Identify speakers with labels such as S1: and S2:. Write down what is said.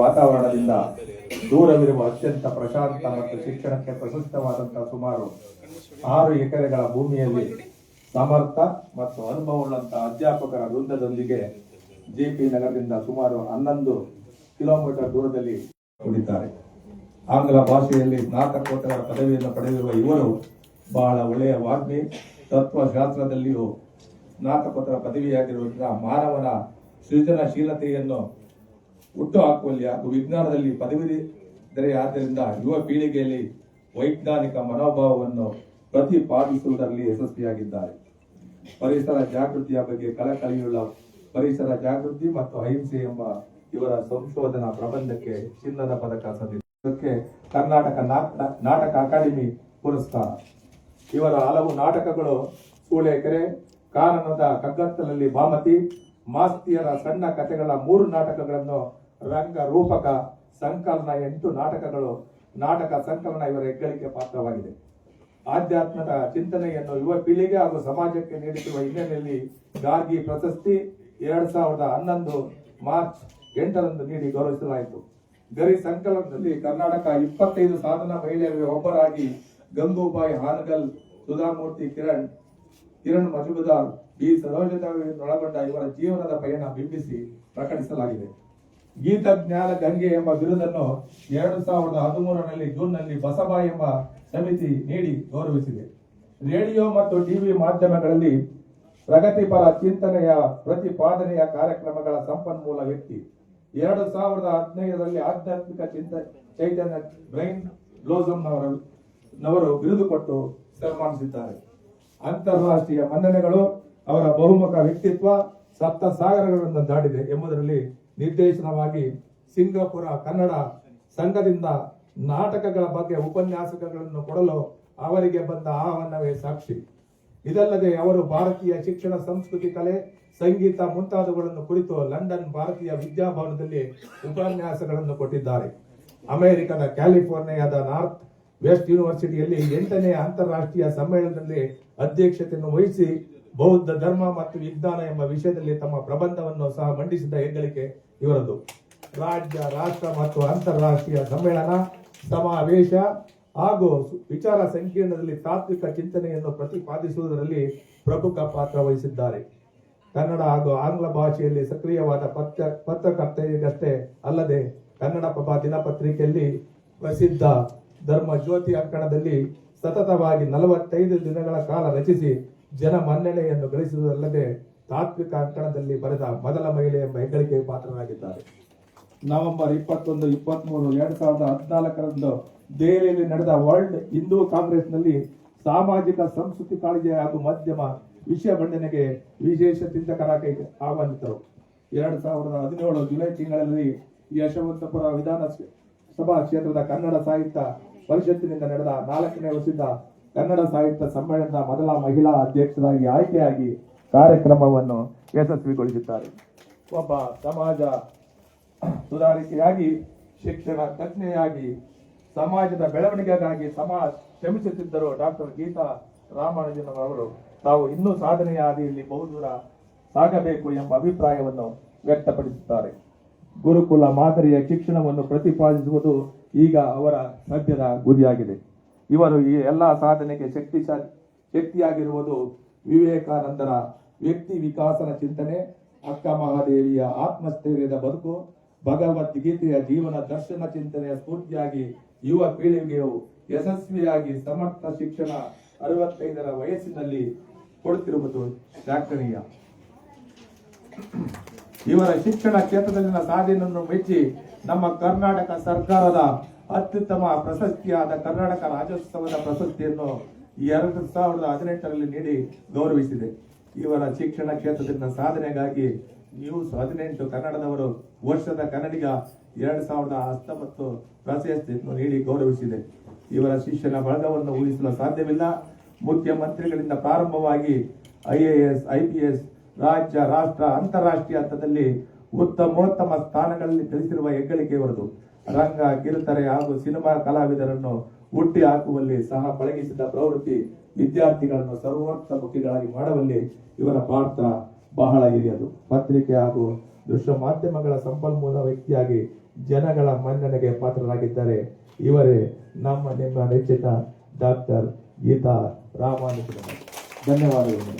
S1: ವಾತಾವರಣದಿಂದ ದೂರವಿರುವ ಅತ್ಯಂತ ಪ್ರಶಾಂತ ಮತ್ತು ಶಿಕ್ಷಣಕ್ಕೆ ಪ್ರಶಸ್ತವಾದಂತಹ ಸುಮಾರು ಆರು ಎಕರೆಗಳ ಭೂಮಿಯಲ್ಲಿ ಸಮರ್ಥ ಮತ್ತು ಅನುಭವವುಳ್ಳಂತಹ ಅಧ್ಯಾಪಕರ ವೃಂದದೊಂದಿಗೆ ಜೆಪಿ ನಗರದಿಂದ ಸುಮಾರು ಹನ್ನೊಂದು ಕಿಲೋಮೀಟರ್ ದೂರದಲ್ಲಿ ಉಳಿತಾರೆ ಆಂಗ್ಲ ಭಾಷೆಯಲ್ಲಿ ಸ್ನಾತಕೋತ್ತರ ಪದವಿಯನ್ನು ಪಡೆದಿರುವ ಇವರು ಬಹಳ ಒಳ್ಳೆಯ ವಾಗ್ಮಿ, ತತ್ವಶಾಸ್ತ್ರದಲ್ಲಿಯೂ ಸ್ನಾತಕೋತ್ತರ ಪದವಿಯಾಗಿರುವುದರಿಂದ ಮಾನವನ ಸೃಜನಶೀಲತೆಯನ್ನು ಹುಟ್ಟು ಹಾಕುವಲ್ಲಿ ಹಾಗೂ ವಿಜ್ಞಾನದಲ್ಲಿ ಪದವಿ ಆದ್ದರಿಂದ ಯುವ ಪೀಳಿಗೆಯಲ್ಲಿ ವೈಜ್ಞಾನಿಕ ಮನೋಭಾವವನ್ನು ಪ್ರತಿಪಾದಿಸುವುದರಲ್ಲಿ ಯಶಸ್ವಿಯಾಗಿದ್ದಾರೆ. ಪರಿಸರ ಜಾಗೃತಿಯ ಬಗ್ಗೆ ಕಳಕಳಿಯುಳ್ಳ ಪರಿಸರ ಜಾಗೃತಿ ಮತ್ತು ಅಹಿಂಸೆ ಎಂಬ ಇವರ ಸಂಶೋಧನಾ ಪ್ರಬಂಧಕ್ಕೆ ಚಿನ್ನದ ಪದಕ ಸಂದಿದ್ದಕ್ಕೆ ಕರ್ನಾಟಕ ನಾಟ- ನಾಟಕ ಅಕಾಡೆಮಿ ಪುರಸ್ಕಾರ. ಇವರ ಹಲವು ನಾಟಕಗಳು ಸೂಳೆಕೆರೆ, ಕಾನನದ ಕಗ್ಗತ್ತಲಲ್ಲಿ ಬಾಮತಿ ಮಾಸ್ತಿಯರ ಸಣ್ಣ ಕಥೆಗಳ ಮೂರು ನಾಟಕಗಳನ್ನು ರಂಗ ರೂಪಕ ಸಂಕಲನ ಎಂಟು ನಾಟಕಗಳು, ನಾಟಕ ಸಂಕಲನ ಇವರ ಹೆಗ್ಗಳಿಕೆ ಪಾತ್ರವಾಗಿದೆ. ಆಧ್ಯಾತ್ಮದ ಚಿಂತನೆಯನ್ನು ಯುವ ಪೀಳಿಗೆ ಹಾಗೂ ಸಮಾಜಕ್ಕೆ ನೀಡುತ್ತಿರುವ ಹಿನ್ನೆಲೆಯಲ್ಲಿ ಗಾರ್ಗಿ ಪ್ರಶಸ್ತಿ ಎರಡ್ ಸಾವಿರದ ಹನ್ನೊಂದು ಮಾರ್ಚ್ ಎಂಟರಂದು ನೀಡಿ ಗೌರವಿಸಲಾಯಿತು. ಗರಿ ಸಂಕಲನದಲ್ಲಿ ಕರ್ನಾಟಕ ಇಪ್ಪತ್ತೈದು ಸಾಧನ ಮಹಿಳೆಯರಿಗೆ ಒಬ್ಬರಾಗಿ ಗಂಗೂಬಾಯಿ ಹಾನಗಲ್, ಸುಧಾಮೂರ್ತಿ ಕಿರಣ್ ಕಿರಣ್ ಮಜುಬುದಾರ್ ಈ ಸರೋಜದೊಳಗೊಂಡ ಇವರ ಜೀವನದ ಪಯಣ ಬಿಂಬಿಸಿ ಪ್ರಕಟಿಸಲಾಗಿದೆ. ಗೀತಜ್ಞಾನ ಗಂಗೆ ಎಂಬ ಬಿರುದನ್ನು ಎರಡು ಸಾವಿರದ ಹದಿಮೂರರಲ್ಲಿ ಜೂನ್ನಲ್ಲಿ ಬಸಬಾ ಎಂಬ ಸಮಿತಿ ನೀಡಿ ಗೌರವಿಸಿದೆ. ರೇಡಿಯೋ ಮತ್ತು ಟಿವಿ ಮಾಧ್ಯಮಗಳಲ್ಲಿ ಪ್ರಗತಿಪರ ಚಿಂತನೆಯ ಪ್ರತಿಪಾದನೆಯ ಕಾರ್ಯಕ್ರಮಗಳ ಸಂಪನ್ಮೂಲ ವ್ಯಕ್ತಿ. ಎರಡು ಸಾವಿರದ ಹದಿನೈದರಲ್ಲಿ ಆಧ್ಯಾತ್ಮಿಕ ಚಿಂತ ಚೈತನ್ಯ ಬ್ರೈನ್ ಬ್ಲೋಸಮ್ ನವರು ಬಿರುದು ಕೊಟ್ಟು ಸನ್ಮಾನಿಸಿದ್ದಾರೆ. ಅಂತಾರಾಷ್ಟ್ರೀಯ ಮನ್ನಣೆಗಳು ಅವರ ಬಹುಮುಖ ವ್ಯಕ್ತಿತ್ವ ಸಪ್ತ ಸಾಗರಗಳನ್ನು ದಾಟಿದೆ ಎಂಬುದರಲ್ಲಿ ನಿರ್ದೇಶನವಾಗಿ ಸಿಂಗಾಪುರ, ಕನ್ನಡ ಸಂಘದಿಂದ ನಾಟಕಗಳ ಬಗ್ಗೆ ಉಪನ್ಯಾಸಕಗಳನ್ನು ಕೊಡಲು ಅವರಿಗೆ ಬಂದ ಆಹ್ವಾನವೇ ಸಾಕ್ಷಿ. ಇದಲ್ಲದೆ ಅವರು ಭಾರತೀಯ ಶಿಕ್ಷಣ, ಸಂಸ್ಕೃತಿ, ಕಲೆ, ಸಂಗೀತ ಮುಂತಾದವುಗಳನ್ನು ಕುರಿತು ಲಂಡನ್ ಭಾರತೀಯ ವಿದ್ಯಾಭವನದಲ್ಲಿ ಉಪನ್ಯಾಸಗಳನ್ನು ಕೊಟ್ಟಿದ್ದಾರೆ. ಅಮೆರಿಕದ ಕ್ಯಾಲಿಫೋರ್ನಿಯಾದ ನಾರ್ತ್ ವೆಸ್ಟ್ ಯೂನಿವರ್ಸಿಟಿಯಲ್ಲಿ ಎಂಟನೇ ಅಂತಾರಾಷ್ಟ್ರೀಯ ಸಮ್ಮೇಳನದಲ್ಲಿ ಅಧ್ಯಕ್ಷತೆಯನ್ನು ವಹಿಸಿ ಬೌದ್ಧ ಧರ್ಮ ಮತ್ತು ವಿಜ್ಞಾನ ಎಂಬ ವಿಷಯದಲ್ಲಿ ತಮ್ಮ ಪ್ರಬಂಧವನ್ನು ಸಹ ಮಂಡಿಸಿದ ಹೆಗ್ಗಳಿಕೆ ಇವರದು ರಾಜ್ಯ, ರಾಷ್ಟ್ರ ಮತ್ತು ಅಂತಾರಾಷ್ಟ್ರೀಯ ಸಮ್ಮೇಳನ, ಸಮಾವೇಶ ಹಾಗೂ ವಿಚಾರ ಸಂಕೀರ್ಣದಲ್ಲಿ ತಾತ್ವಿಕ ಚಿಂತನೆಯನ್ನು ಪ್ರತಿಪಾದಿಸುವುದರಲ್ಲಿ ಪ್ರಮುಖ ಪಾತ್ರ ವಹಿಸಿದ್ದಾರೆ. ಕನ್ನಡ ಹಾಗೂ ಆಂಗ್ಲ ಭಾಷೆಯಲ್ಲಿ ಸಕ್ರಿಯವಾದ ಪತ್ರ ಪತ್ರಕರ್ತೆಯಷ್ಟೇ ಅಲ್ಲದೆ ಕನ್ನಡ ಕನ್ನಡಪ್ರಭ ದಿನಪತ್ರಿಕೆಯಲ್ಲಿ ಪ್ರಸಿದ್ಧ ಧರ್ಮ ಜ್ಯೋತಿ ಅಂಕಣದಲ್ಲಿ ಸತತವಾಗಿ ನಲವತ್ತೈದು ದಿನಗಳ ಕಾಲ ರಚಿಸಿ ಜನ ಮನ್ನಣೆಯನ್ನು ಗಳಿಸುವುದಲ್ಲದೆ ತಾತ್ವಿಕ ಅಂಕಣದಲ್ಲಿ ಬರೆದ ಮೊದಲ ಮಹಿಳೆ ಎಂಬ ಹೆಗ್ಗಳಿಕೆಗೆ ಪಾತ್ರರಾಗಿದ್ದಾರೆ. ನವೆಂಬರ್ ಇಪ್ಪತ್ತೊಂದು, ಇಪ್ಪತ್ಮೂರು, ಎರಡು ಸಾವಿರದ ಹದಿನಾಲ್ಕರಂದು ದೆಹಲಿಯಲ್ಲಿ ನಡೆದ ವರ್ಲ್ಡ್ ಹಿಂದೂ ಕಾಂಗ್ರೆಸ್ನಲ್ಲಿ ಸಾಮಾಜಿಕ, ಸಂಸ್ಕೃತಿ ಕಾಳಜಿ ಹಾಗೂ ಮಾಧ್ಯಮ ವಿಷಯ ಮಂಡನೆಗೆ ವಿಶೇಷ ಚಿಂತಕರಾಗಿ ಆಹ್ವಾನಿತರು. ಎರಡು ಸಾವಿರದ ಹದಿನೇಳು ಜುಲೈ ತಿಂಗಳಲ್ಲಿ ಯಶವಂತಪುರ ವಿಧಾನಸಭಾ ಕ್ಷೇತ್ರದ ಕನ್ನಡ ಸಾಹಿತ್ಯ ಪರಿಷತ್ತಿನಿಂದ ನಡೆದ ನಾಲ್ಕನೇ ವರ್ಷದ ಕನ್ನಡ ಸಾಹಿತ್ಯ ಸಮ್ಮೇಳನದ ಮೊದಲ ಮಹಿಳಾ ಅಧ್ಯಕ್ಷರಾಗಿ ಆಯ್ಕೆಯಾಗಿ ಕಾರ್ಯಕ್ರಮವನ್ನು ಯಶಸ್ವಿಗೊಳಿಸಿದ್ದಾರೆ. ಒಬ್ಬ ಸಮಾಜ ಸುಧಾರಿಕೆಯಾಗಿ, ಶಿಕ್ಷಣ ತಜ್ಞೆಯಾಗಿ, ಸಮಾಜದ ಬೆಳವಣಿಗೆಗಾಗಿ ಸಮಾಜ ಶ್ರಮಿಸುತ್ತಿದ್ದರು ಡಾಕ್ಟರ್ ಗೀತಾ ರಾಮಾನುಜನ್ ಅವರು ತಾವು ಇನ್ನೂ ಸಾಧನೆಯ ಹಾದಿಯಲ್ಲಿ ಬಹುದೂರ ಸಾಗಬೇಕು ಎಂಬ ಅಭಿಪ್ರಾಯವನ್ನು ವ್ಯಕ್ತಪಡಿಸುತ್ತಾರೆ. ಗುರುಕುಲ ಮಾದರಿಯ ಶಿಕ್ಷಣವನ್ನು ಪ್ರತಿಪಾದಿಸುವುದು ಈಗ ಅವರ ಸದ್ಯದ ಗುರಿಯಾಗಿದೆ. ಇವರು ಈ ಎಲ್ಲಾ ಸಾಧನೆಗೆ ಶಕ್ತಿ ಶಕ್ತಿಯಾಗಿರುವುದು ವಿವೇಕಾನಂದರ ವ್ಯಕ್ತಿ ವಿಕಾಸನ ಚಿಂತನೆ, ಅಕ್ಕ ಮಹಾದೇವಿಯ ಆತ್ಮಸ್ಥೈರ್ಯದ ಬದುಕು ಭಗವದ್ಗೀತೆಯ ಜೀವನ ದರ್ಶನ ಚಿಂತನೆಯ ಸ್ಫೂರ್ತಿಯಾಗಿ ಯುವ ಪೀಳಿಗೆಯು ಯಶಸ್ವಿಯಾಗಿ ಸಮರ್ಥ ಶಿಕ್ಷಣ ಅರವತ್ತೈದರ ವಯಸ್ಸಿನಲ್ಲಿ ಕೊಡುತ್ತಿರುವುದು ಶ್ಲಾಘನೀಯ. ಇವರ ಶಿಕ್ಷಣ ಕ್ಷೇತ್ರದಲ್ಲಿನ ಸಾಧನೆಯನ್ನು ಮೆಚ್ಚಿ ನಮ್ಮ ಕರ್ನಾಟಕ ಸರ್ಕಾರದ ಅತ್ಯುತ್ತಮ ಪ್ರಶಸ್ತಿಯಾದ ಕರ್ನಾಟಕ ರಾಜ್ಯೋತ್ಸವದ ಪ್ರಶಸ್ತಿಯನ್ನು ಎರಡು ಸಾವಿರದ ಹದಿನೆಂಟರಲ್ಲಿ ನೀಡಿ ಗೌರವಿಸಿದೆ. ಇವರ ಶಿಕ್ಷಣ ಕ್ಷೇತ್ರದಿಂದ ಸಾಧನೆಗಾಗಿ ನ್ಯೂಸ್ ಹದಿನೆಂಟು ಕನ್ನಡದವರು ವರ್ಷದ ಕನ್ನಡಿಗ ಎರಡು ಸಾವಿರದ ಹತ್ತೊಂಬತ್ತು ಪ್ರಶಸ್ತಿಯನ್ನು ನೀಡಿ ಗೌರವಿಸಿದೆ. ಇವರ ಶಿಷ್ಯನ ಬಳಗವನ್ನು ಊಹಿಸಲು ಸಾಧ್ಯವಿಲ್ಲ. ಮುಖ್ಯಮಂತ್ರಿಗಳಿಂದ ಪ್ರಾರಂಭವಾಗಿ ಐಎಎಸ್ ಐಪಿಎಸ್ ರಾಜ್ಯ, ರಾಷ್ಟ್ರ, ಅಂತಾರಾಷ್ಟ್ರೀಯ ಹಂತದಲ್ಲಿ ಉತ್ತಮೋತ್ತಮ ಸ್ಥಾನಗಳಲ್ಲಿ ತಿಳಿಸಿರುವ ಹೆಗ್ಗಳಿಕೆ ಇವರದು. ರಂಗ ಕಿರುತೆರೆ ಹಾಗೂ ಸಿನಿಮಾ ಕಲಾವಿದರನ್ನು ಹುಟ್ಟಿ ಹಾಕುವಲ್ಲಿ ಸಹ ಪಳಗಿಸಿದ ಪ್ರವೃತ್ತಿ ವಿದ್ಯಾರ್ಥಿಗಳನ್ನು ಸರ್ವೋತ್ತಮುಖಿಗಳಾಗಿ ಮಾಡುವಲ್ಲಿ ಇವರ ಪಾತ್ರ ಬಹಳ ಹಿರಿಯದು. ಪತ್ರಿಕೆ ಹಾಗೂ ದೃಶ್ಯ ಮಾಧ್ಯಮಗಳ ಸಂಪನ್ಮೂಲ ವ್ಯಕ್ತಿಯಾಗಿ ಜನಗಳ ಮನ್ನಣೆಗೆ ಪಾತ್ರರಾಗಿದ್ದಾರೆ ಇವರೇ ನಮ್ಮ ನಿಮ್ಮ ನೆಚ್ಚಿನ ಡಾಕ್ಟರ್ ಗೀತಾ ರಾಮಾನುಜ
S2: ಧನ್ಯವಾದಗಳು.